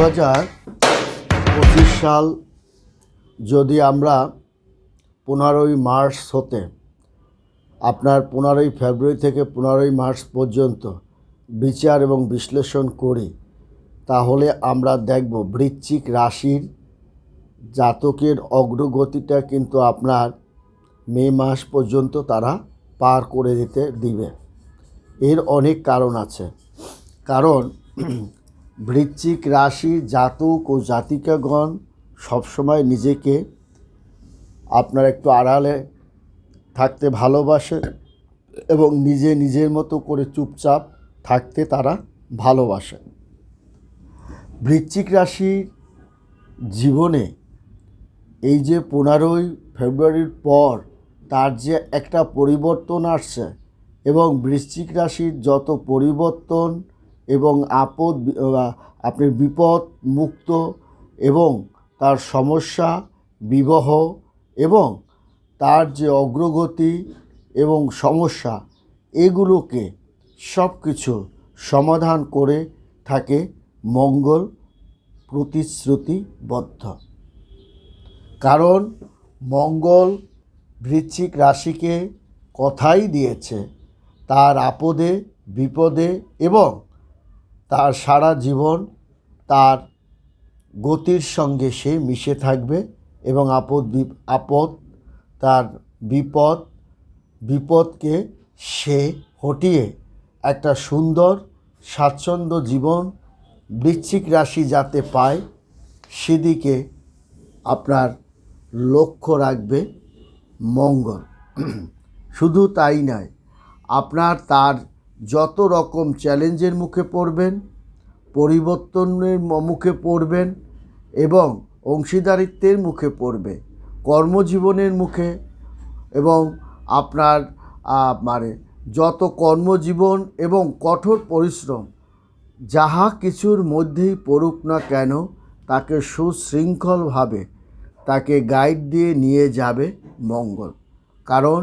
হাজার পঁচিশ সাল যদি আমরা পনেরোই মার্চ হতে, আপনার পনেরোই ফেব্রুয়ারি থেকে পনেরোই মার্চ পর্যন্ত বিচার এবং বিশ্লেষণ করি, তাহলে আমরা দেখব বৃশ্চিক রাশির জাতকের অগ্রগতিটা কিন্তু আপনার মে মাস পর্যন্ত তারা পার করে দিতে দিবে। এর অনেক কারণ আছে। কারণ বৃশ্চিক রাশির জাতক ও জাতিকাগণ সবসময় নিজেকে আপনার একটু আড়ালে থাকতে ভালোবাসে এবং নিজে নিজের মতো করে চুপচাপ থাকতে তারা ভালোবাসে। বৃশ্চিক রাশির জীবনে এই যে পনেরোই ফেব্রুয়ারির পর তার যে একটা পরিবর্তন আসছে এবং বৃশ্চিক রাশির যত পরিবর্তন এবং আপদ আপনি বিপদ, মুক্ত এবং তার সমস্যা, বিবাহ এবং তার যে অগ্রগতি এবং সমস্যা, এগুলোকে সব কিছু সমাধান করে থাকে মঙ্গল প্রতিশ্রুতিবদ্ধ। কারণ মঙ্গল বৃশ্চিক রাশিকে কথাই দিয়েছে, তার আপদে, বিপদে এবং তার সারা জীবন তার গতির সঙ্গে সে মিশে থাকবে এবং আপদ আপদ, তার বিপদ, বিপদকে সে হটিয়ে একটা সুন্দর, স্বাচ্ছন্দ্য জীবন, বৃশ্চিক রাশি যাতে পায়, সেদিকে আপনার লক্ষ্য রাখবে মঙ্গল। শুধু তাই নয়, আপনার তার যত রকম চ্যালেঞ্জের মুখে পড়বেন, পরিবর্তনের মুখে পড়বেন এবং অংশীদারিত্বের মুখে পড়বে, কর্মজীবনের মুখে এবং আপনার মানে যত কর্মজীবন এবং কঠোর পরিশ্রম যাহা কিছুর মধ্যেই পড়ুক না কেন, তাকে সুশৃঙ্খলভাবে তাকে গাইড দিয়ে নিয়ে যাবে মঙ্গল। কারণ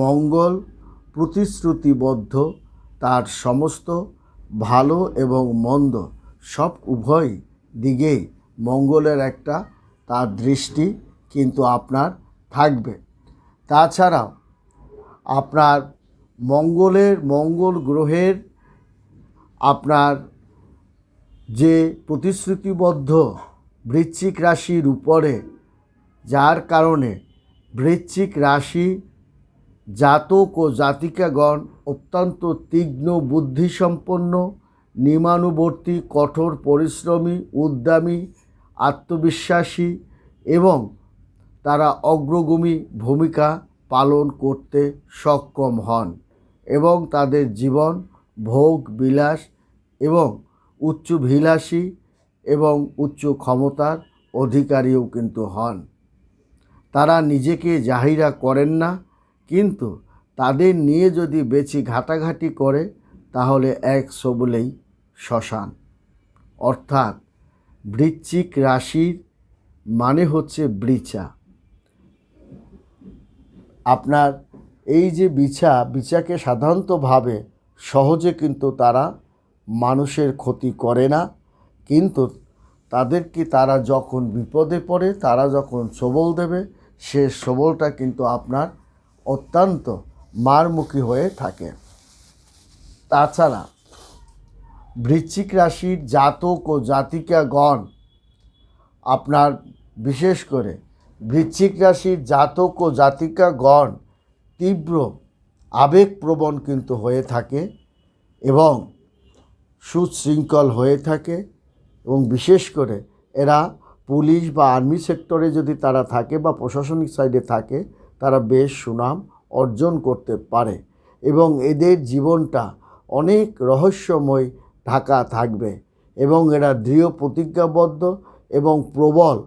মঙ্গল প্রতিশ্রুতিবদ্ধ তার সমস্ত ভালো এবং মন্দ সব উভয় দিকেই মঙ্গলের একটা তার দৃষ্টি কিন্তু আপনার থাকবে। তাছাড়াও আপনার মঙ্গলের মঙ্গল গ্রহের আপনার যে প্রতিশ্রুতিবদ্ধ বৃশ্চিক রাশির উপরে, যার কারণে বৃশ্চিক রাশি জাতক ও জাতিকাগণ অত্যন্ত তীক্ষ্ণ, বুদ্ধিসম্পন্ন নিমানুবর্তী কঠোর পরিশ্রমী, উদ্যমী, আত্মবিশ্বাসী এবং তারা অগ্রগামী ভূমিকা পালন করতে সক্ষম হন এবং তাদের জীবন ভোগ, বিলাস এবং উচ্চভিলাষী এবং উচ্চ ক্ষমতার অধিকারীও কিন্তু হন। তারা নিজেকে জাহিরা করেন না কিন্তু তাদের নিয়ে যদি বেশি ঘাটাঘাটি করে, তাহলে এক সবলেই শ্মশান। অর্থাৎ বৃশ্চিক রাশির মানে হচ্ছে বৃচা আপনার এই যে বিছা বিচাকে সাধারণতভাবে সহজে কিন্তু তারা মানুষের ক্ষতি করে না। কিন্তু তাদেরকে তারা যখন বিপদে পড়ে, তারা যখন সবল দেবে, সে সবলটা কিন্তু আপনার অত্যন্ত মারমুখী হয়ে থাকে। তাছাড়া বৃশ্চিক রাশির জাতক ও জাতিকাগণ, আপনার বিশেষ করে বৃশ্চিক রাশির জাতক ও জাতিকাগণ তীব্র আবেগপ্রবণ কিন্তু হয়ে থাকে এবং সুশৃঙ্খল হয়ে থাকে এবং বিশেষ করে এরা পুলিশ বা আর্মি সেক্টরে যদি তারা থাকে বা প্রশাসনিক সাইডে থাকে তারা বেশ সুনাম অর্জন করতে পারে এবং এদের জীবনটা অনেক রহস্যময় ঢাকা থাকবে এবং এরা দৃঢ় প্রতিজ্ঞাবদ্ধ এবং প্রবল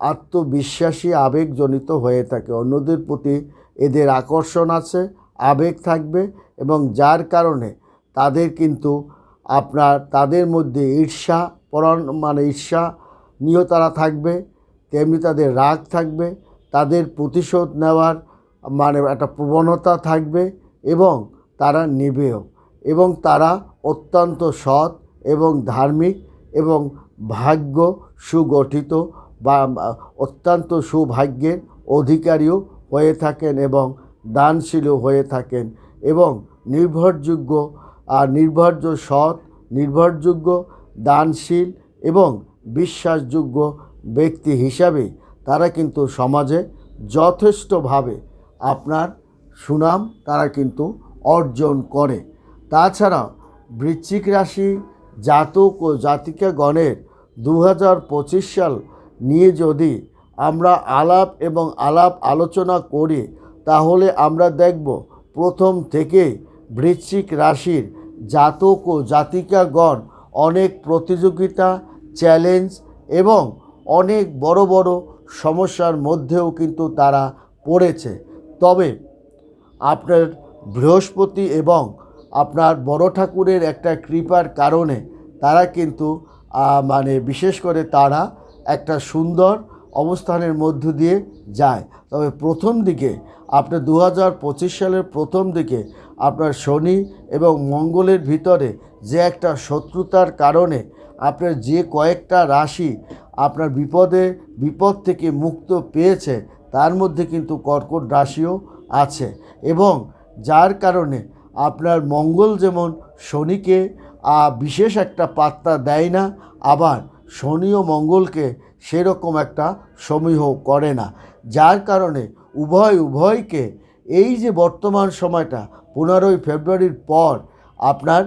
আত্মবিশ্বাসী আবেগজনিত হয়ে থাকে। অন্যদের প্রতি এদের আকর্ষণ আছে, আবেগ থাকবে এবং যার কারণে তাদের কিন্তু আপনার, তাদের মধ্যে ঈর্ষা পরাণ মানে ঈর্ষা নিয়েও তারা থাকবে, তেমনি তাদের রাগ থাকবে তাদের প্রতিশোধ নেওয়ার মানে একটা প্রবণতা থাকবে এবং তারা নেবেও এবং তারা অত্যন্ত সৎ এবং ধার্মিক এবং ভাগ্য সুগঠিত বা অত্যন্ত সৌভাগ্যের অধিকারীও হয়ে থাকেন এবং দানশীলও হয়ে থাকেন এবং নির্ভরযোগ্য আর নির্ভরযোগ্য সৎ, নির্ভরযোগ্য, দানশীল এবং বিশ্বাসযোগ্য ব্যক্তি হিসাবে তারা কিন্তু সমাজে যথেষ্টভাবে আপনার সুনাম তারা কিন্তু অর্জন করে। তাছাড়াও বৃশ্চিক রাশি জাতক ও জাতিকাগণের দু হাজার পঁচিশ সাল নিয়ে যদি আমরা আলাপ এবং আলাপ আলোচনা করি, তাহলে আমরা দেখব প্রথম থেকে বৃশ্চিক রাশির জাতক ও জাতিকাগণ অনেক প্রতিযোগিতা, চ্যালেঞ্জ এবং অনেক বড় বড় সমস্যার মধ্যেও কিন্তু তারা পড়েছে। তবে আপনার বৃহস্পতি এবং আপনার বড় ঠাকুরের একটা কৃপার কারণে তারা কিন্তু মানে বিশেষ করে তারা একটা সুন্দর অবস্থানের মধ্য দিয়ে যায়। তবে প্রথম দিকে, আপনার দু হাজার পঁচিশ সালের প্রথম দিকে আপনার শনি এবং মঙ্গলের ভিতরে যে একটা শত্রুতার কারণে আপনার যে কয়েকটা রাশি আপনার বিপদে, বিপদ থেকে মুক্ত পেয়েছে, তার মধ্যে কিন্তু কর্কট রাশিও আছে। এবং যার কারণে আপনার মঙ্গল যেমন শনিকে বিশেষ একটা পাত্তা দেয় না, আবার শনি ও মঙ্গলকে সেরকম একটা সমীহ করে না। যার কারণে উভয়, উভয়কে এই যে বর্তমান সময়টা, পনেরোই ফেব্রুয়ারির পর আপনার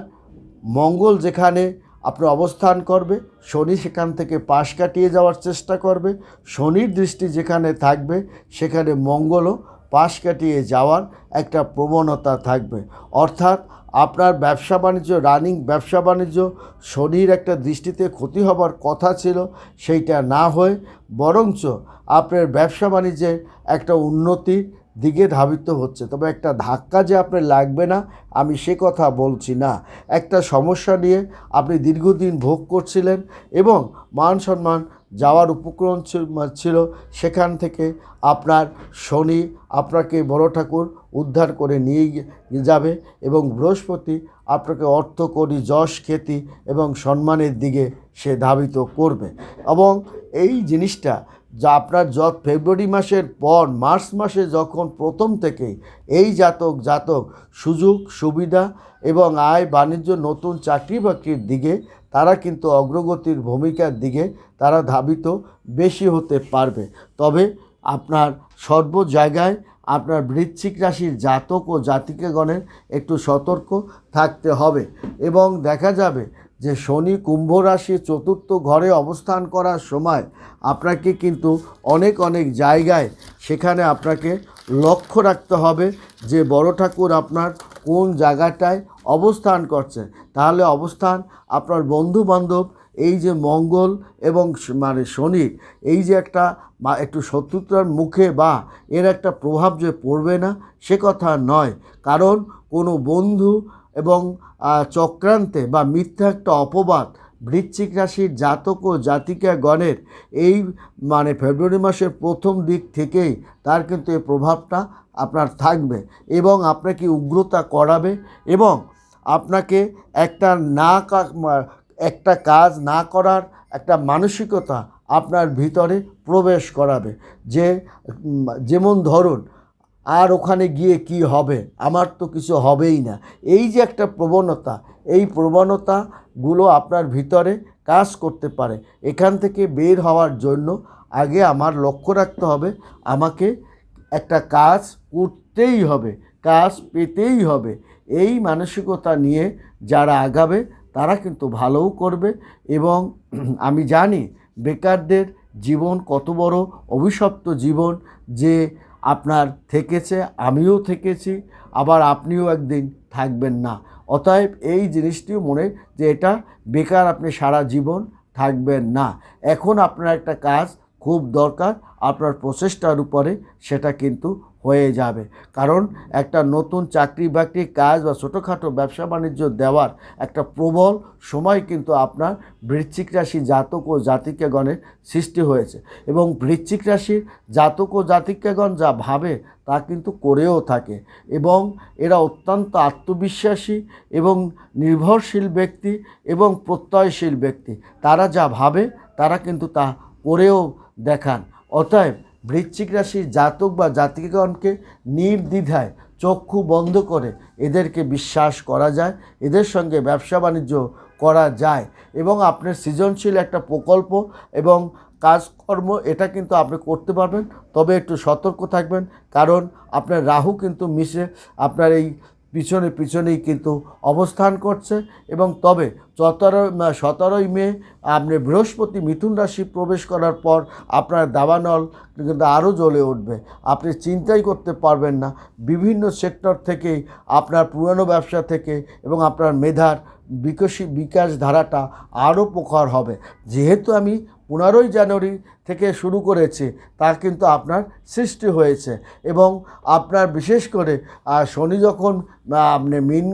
মঙ্গল যেখানে আপনার অবস্থান করবে, শনি সেখান থেকে পাশ কাটিয়ে যাওয়ার চেষ্টা করবে, শনির দৃষ্টি যেখানে থাকবে, সেখানে মঙ্গলও পাশ কাটিয়ে যাওয়ার একটা প্রবণতা থাকবে। অর্থাৎ আপনার ব্যবসা বাণিজ্য, রানিং ব্যবসা বাণিজ্য, শনির একটা দৃষ্টিতে ক্ষতি হবার কথা ছিল, সেইটা না হয়ে বরঞ্চ আপনার ব্যবসা বাণিজ্যের একটা উন্নতির দিকে ধাবিত হচ্ছে। তবে একটা ধাক্কা যে আপনার লাগবে না, আমি সে কথা বলছি না। একটা সমস্যা নিয়ে আপনি দীর্ঘদিন ভোগ করছিলেন এবং মান সম্মান যাওয়ার উপক্রম ছিল- সেখান থেকে আপনার শনি আপনাকে বড় ঠাকুর উদ্ধার করে নিয়ে যাবে এবং বৃহস্পতি আপনাকে অর্থ করি যশ, খ্যাতি এবং সম্মানের দিকে সে ধাবিত করবে। এবং এই জিনিসটা যা আপনার যত ফেব্রুয়ারি মাসের পর মার্চ মাসে যখন প্রথম থেকেই এই জাতক জাতক সুযোগ, সুবিধা এবং আয় বাণিজ্য নতুন চাকরি বাকরির দিকে, তারা কিন্তু অগ্রগতির ভূমিকার দিকে তারা ধাবিত বেশি হতে পারবে। তবে আপনার সর্ব জায়গায় আপনার বৃশ্চিক রাশির জাতক ও জাতিকাগণের একটু সতর্ক থাকতে হবে এবং দেখা যাবে যে শনি কুম্ভ রাশি চতুর্থ ঘরে অবস্থান করার সময় আপনাকে কিন্তু অনেক অনেক জায়গায় সেখানে আপনাকে লক্ষ্য রাখতে হবে যে বড় ঠাকুর আপনার কোন জায়গাটায় অবস্থান করছে। তাহলে অবস্থান আপনার বন্ধু বান্ধব এই যে মঙ্গল এবং মানে শনি, এই যে একটা বা একটু শত্রুতার মুখে বা এর একটা প্রভাব যে পড়বে না, সে কথা নয়। কারণ কোনো বন্ধু এবং চক্রান্তে বা মিথ্যা একটা অপবাদ বৃশ্চিক রাশির জাতক ও জাতিকা গণের এই মানে ফেব্রুয়ারি মাসের প্রথম দিক থেকেই তার কিন্তু এই প্রভাবটা আপনার থাকবে এবং আপনাকে উগ্রতা করাবে এবং আপনাকে একটা না একটা কাজ না করার একটা মানসিকতা আপনার ভিতরে প্রবেশ করাবে। যে যেমন ধরুন আর ওখানে গিয়ে কি হবে? আমার তো কিছু হবেই না। এই যে একটা প্রবণতা, এই প্রবণতাগুলো আপনার ভিতরে কাজ করতে পারে। এখান থেকে বের হওয়ার জন্য আগে আমার লক্ষ্য রাখতে হবে, আমাকে একটা কাজ করতেই হবে, কাজ পেতেই হবে। এই মানসিকতা নিয়ে যারা আগাবে, তারা কিন্তু ভালোও করবে এবং আমি জানি, বেকারদের জীবন কত বড় অভিশপ্ত জীবন যে আপনার থেকেছে, আমিও থেকেছি, আবার আপনিও একদিন থাকবেন না। অতএব এই জিনিসটিও মনে যে এটা বেকার আপনি সারা জীবন থাকবেন না। এখন আপনার একটা কাজ খুব দরকার, আপনার প্রচেষ্টার উপরে সেটা কিন্তু হয়ে যাবে। কারণ একটা নতুন চাকরি বাকরি কাজ বা ছোটোখাটো ব্যবসা বাণিজ্য দেওয়ার একটা প্রবল সময় কিন্তু আপনার বৃশ্চিক রাশি জাতক ও জাতিকাগণের সৃষ্টি হয়েছে। এবং বৃশ্চিক রাশির জাতক ও জাতিকাগণ যা ভাবে তা কিন্তু করেও থাকে এবং এরা অত্যন্ত আত্মবিশ্বাসী এবং নির্ভরশীল ব্যক্তি এবং প্রত্যয়শীল ব্যক্তি। তারা যা ভাবে তারা কিন্তু তা করেও দেখান। অতএব বৃশ্চিক রাশির জাতক বা জাতিকাগণকে নির্দ্বিধায় চক্ষু বন্ধ করে এদেরকে বিশ্বাস করা যায়, এদের সঙ্গে ব্যবসা বাণিজ্য করা যায় এবং আপনার সৃজনশীল একটা প্রকল্প এবং কাজকর্ম এটা কিন্তু আপনি করতে পারবেন। তবে একটু সতর্ক থাকবেন, কারণ আপনার রাহু কিন্তু মিশে, আপনার এই পিছনে পিছনেই কিন্তু অবস্থান করছে এবং তবে সতেরো সতেরোই মে, আপনি বৃহস্পতি মিথুন রাশি প্রবেশ করার পর আপনার দাবানল কিন্তু আরও জ্বলে উঠবে। আপনি চিন্তাই করতে পারবেন না। বিভিন্ন সেক্টর থেকেই আপনার পুরনো ব্যবসা থেকে এবং আপনার মেধার বিকশী বিকাশ ধারাটা আরও প্রখর হবে। যেহেতু আমি পনেরোই জানুয়ারি থেকে শুরু করেছি, তা কিন্তু আপনার সৃষ্টি হয়েছে। এবং আপনার বিশেষ করে শনি যখন আপনি মিন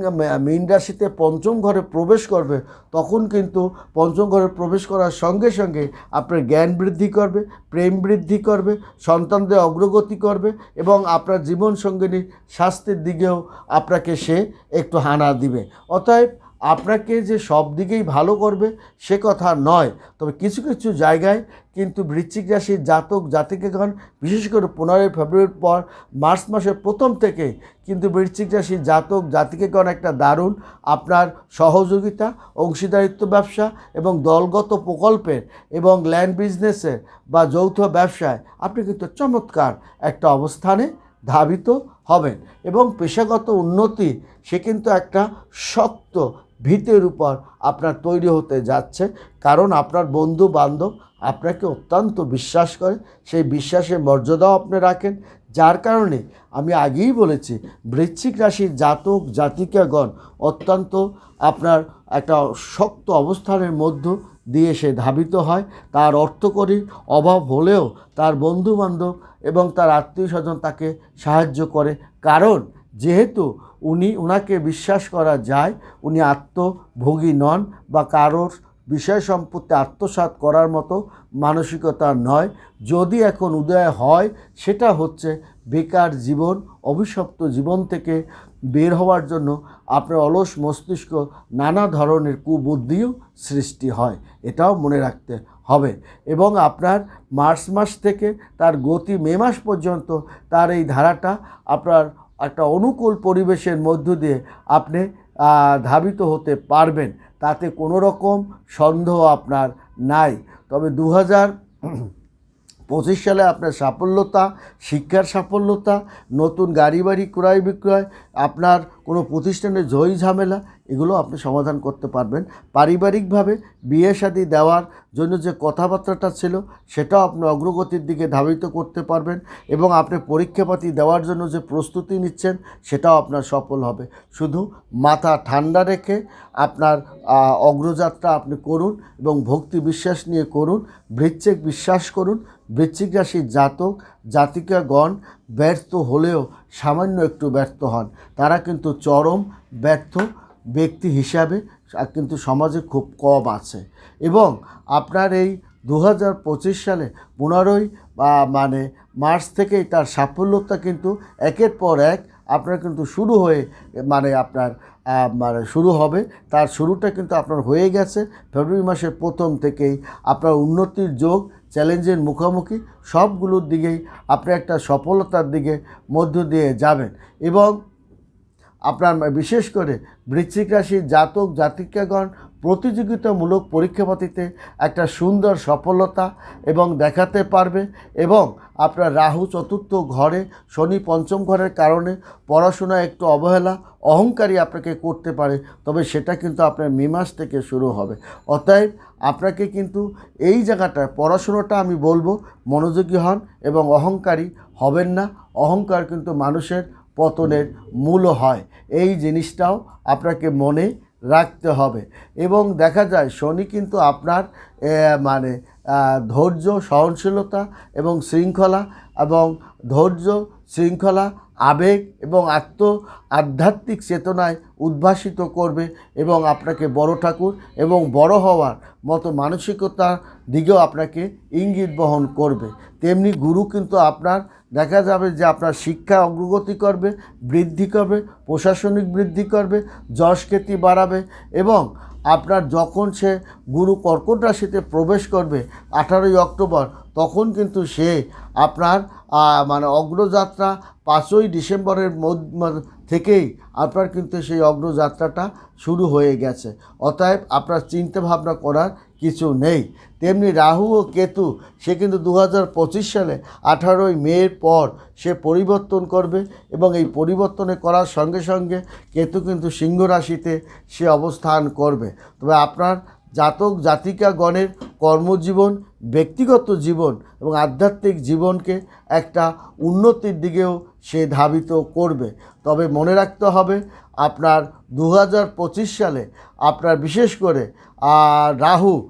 মিন রাশিতে পঞ্চম ঘরে প্রবেশ করবে, তখন কিন্তু পঞ্চম ঘরে প্রবেশ করার সঙ্গে সঙ্গে আপনার জ্ঞান বৃদ্ধি করবে, প্রেম বৃদ্ধি করবে, সন্তানদের অগ্রগতি করবে এবং আপনার জীবন সঙ্গিনী স্বাস্থ্যের দিকেও আপনাকে সে একটু হানা দিবে। অতএব আপনাকে যে সব দিকেই ভালো করবে, সে কথা নয়। তবে কিছু কিছু জায়গায় কিন্তু বৃশ্চিক রাশির জাতক, জাতিকাগণ, বিশেষ করে পনেরোই ফেব্রুয়ারির পর মার্চ মাসের প্রথম থেকে কিন্তু বৃশ্চিক রাশির জাতক, জাতিকাগণ একটা দারুণ আপনার সহযোগিতা, অংশীদারিত্ব ব্যবসা এবং দলগত প্রকল্পের এবং ল্যান্ড বিজনেসের বা যৌথ ব্যবসায় আপনি কিন্তু চমৎকার একটা অবস্থানে ধাবিত হবেন এবং পেশাগত উন্নতি সে কিন্তু একটা শক্ত ভিতের উপর আপনার তৈরি হতে যাচ্ছে। কারণ আপনার বন্ধু বান্ধব আপনাকে অত্যন্ত বিশ্বাস করে, সেই বিশ্বাসের মর্যাদাও আপনি রাখেন। যার কারণে আমি আগেই বলেছি, বৃশ্চিক রাশির জাতক, জাতিকাগণ অত্যন্ত আপনার একটা শক্ত অবস্থানের মধ্য দিয়ে সে ধাবিত হয়। তার অর্থকরীর অভাব হলেও তার বন্ধু বান্ধব এবং তার আত্মীয় স্বজন তাকে সাহায্য করে। কারণ যেহেতু উনি ওনাকে বিশ্বাস করা যায়, উনি আত্মভোগী নন বা কারোর বিষয় সম্পত্তি আত্মসাৎ করার মতো মানসিকতা নয়। যদি এখন উদয় হয়, সেটা হচ্ছে বেকার জীবন, অভিশপ্ত জীবন থেকে বের হওয়ার জন্য আপনার অলস মস্তিষ্ক নানা ধরনের কুবুদ্ধিও সৃষ্টি হয়। এটাও মনে রাখতে হবে। এবং আপনার মার্চ মাস থেকে তার গতি মে মাস পর্যন্ত তার এই ধারাটা আপনার একটা অনুকূল পরিবেশের মধ্য দিয়ে আপনি ধাবিত হতে পারবেন। তাতে কোনো রকম সন্দেহ আপনার নাই। তবে দু হাজার পঁচিশ সালে আপনার সাফল্যতা, শিক্ষার সাফল্যতা, নতুন গাড়ি বাড়ি ক্রয় বিক্রয় আপনার কোনো প্রতিষ্ঠানের জয়ী ঝামেলা, এগুলো আপনি সমাধান করতে পারবেন। পারিবারিকভাবে বিয়ে শাদী দেওয়ার জন্য যে কথাবার্তাটা ছিল, সেটাও আপনি অগ্রগতির দিকে ধাবিত করতে পারবেন এবং আপনি পরীক্ষাপাতি দেওয়ার জন্য যে প্রস্তুতি নিচ্ছেন, সেটাও আপনার সফল হবে। শুধু মাথা ঠান্ডা রেখে আপনার অগ্রযাত্রা আপনি করুন এবং ভক্তি বিশ্বাস নিয়ে করুন বৃচ্ছেক বিশ্বাস করুন। বৃশ্চিক রাশির জাতক, জাতিকাগণ ব্যর্থ হলেও সামান্য একটু ব্যর্থ হন। তারা কিন্তু চরম ব্যর্থ ব্যক্তি হিসাবে কিন্তু সমাজে খুব কম আছে। এবং আপনার এই দু হাজার পঁচিশ সালে পনেরোই মানে মার্চ থেকেই তার সাফল্যতা কিন্তু একের পর এক আপনার কিন্তু শুরু হয়ে মানে আপনার মানে শুরু হবে। তার শুরুটা কিন্তু আপনার হয়ে গেছে। ফেব্রুয়ারি মাসের প্রথম থেকেই আপনার উন্নতির যোগ চ্যালেঞ্জের মুখোমুখি সবগুলোর দিকেই আপনি একটা সফলতার দিকে মধ্য দিয়ে যাবেন এবং আপনার বিশেষ করে বৃশ্চিক রাশির জাতক জাতিকাগণ প্রতিযোগিতামূলক পরীক্ষাপাতিতে একটা সুন্দর সফলতা এবং দেখাতে পারবে এবং আপনার রাহু চতুর্থ ঘরে, শনি পঞ্চম ঘরের কারণে পড়াশোনা একটু অবহেলা, অহংকারী আপনাকে করতে পারে, তবে সেটা কিন্তু আপনার মাস থেকে শুরু হবে। অতএব আপনাকে কিন্তু এই জায়গাটায় পড়াশোনাটা আমি বলব, মনোযোগী হন এবং অহংকারী হবেন না। অহংকার কিন্তু মানুষের পতনের মূল হয়। এই জিনিসটাও আপনাকে মনে রাখতে হবে। এবং দেখা যায় শনি কিন্তু আপনার মানে ধৈর্য, সহনশীলতা এবং শৃঙ্খলা এবং ধৈর্য, শৃঙ্খলা, আবেগ এবং আত্ম আধ্যাত্মিক চেতনায় উদ্ভাসিত করবে এবং আপনাকে বড় ঠাকুর এবং বড় হওয়ার মতো মানসিকতার দিকেও আপনাকে ইঙ্গিত বহন করবে। তেমনি গুরু কিন্তু আপনার দেখা যাবে যে আপনার শিক্ষা অগ্রগতি করবে, বৃদ্ধি করবে, প্রশাসনিক বৃদ্ধি করবে, যশ খ্যাতি বাড়াবে এবং আপনার যখন সে গুরু কর্কট রাশিতে প্রবেশ করবে আঠারোই অক্টোবর, তখন কিন্তু সে আপনার মানে অগ্রযাত্রা পাঁচই ডিসেম্বরের থেকেই আপনার কিন্তু সেই অগ্রযাত্রাটা শুরু হয়ে গেছে। অতএব আপনার চিন্তা ভাবনা করার কিছু নেই। তেমনি রাহু ও কেতু, সে কিন্তু দু হাজার পঁচিশ সালে আঠারোই মের পর সে পরিবর্তন করবে এবং এই পরিবর্তনে করার সঙ্গে সঙ্গে কেতু কিন্তু সিংহ রাশিতে সে অবস্থান করবে। তবে আপনার জাতক জাতিকা গণের কর্মজীবন, ব্যক্তিগত জীবন এবং আধ্যাত্মিক জীবনকে একটা উন্নতির দিকেও সে ধাবিত করবে। তবে মনে রাখতে হবে আপনার দু হাজার পঁচিশ সালে আপনার বিশেষ করে রাহু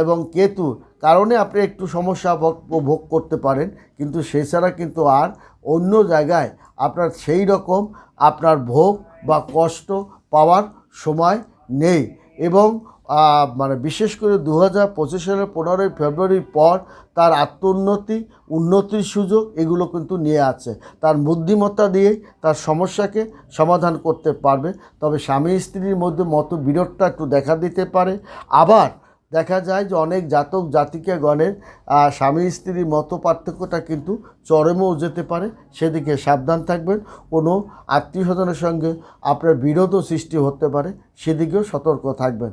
এবং কেতু কারণে আপনি একটু সমস্যা ভোগ- করতে পারেন। কিন্তু সেছাড়া কিন্তু আর অন্য জায়গায় আপনার সেই রকম আপনার ভোগ বা কষ্ট পাওয়ার সময় নেই। এবং মানে বিশেষ করে দু হাজার পঁচিশ সালের পনেরোই ফেব্রুয়ারির পর তার আত্মোন্নতি, উন্নতির সুযোগ এগুলো কিন্তু নিয়ে আছে। তার বুদ্ধিমত্তা দিয়েই তার সমস্যাকে সমাধান করতে পারবে। তবে স্বামী স্ত্রীর মধ্যে মত বিরোধটা একটু দেখা দিতে পারে। আবার দেখা যায় যে অনেক জাতক জাতিকা গণের স্বামী স্ত্রীর মত পার্থক্যটা কিন্তু চরমেও যেতে পারে। সেদিকে সাবধান থাকবেন। কোনো আত্মীয় স্বজনের সঙ্গে আপনার বিরোধও সৃষ্টি হতে পারে। সেদিকেও সতর্ক থাকবেন।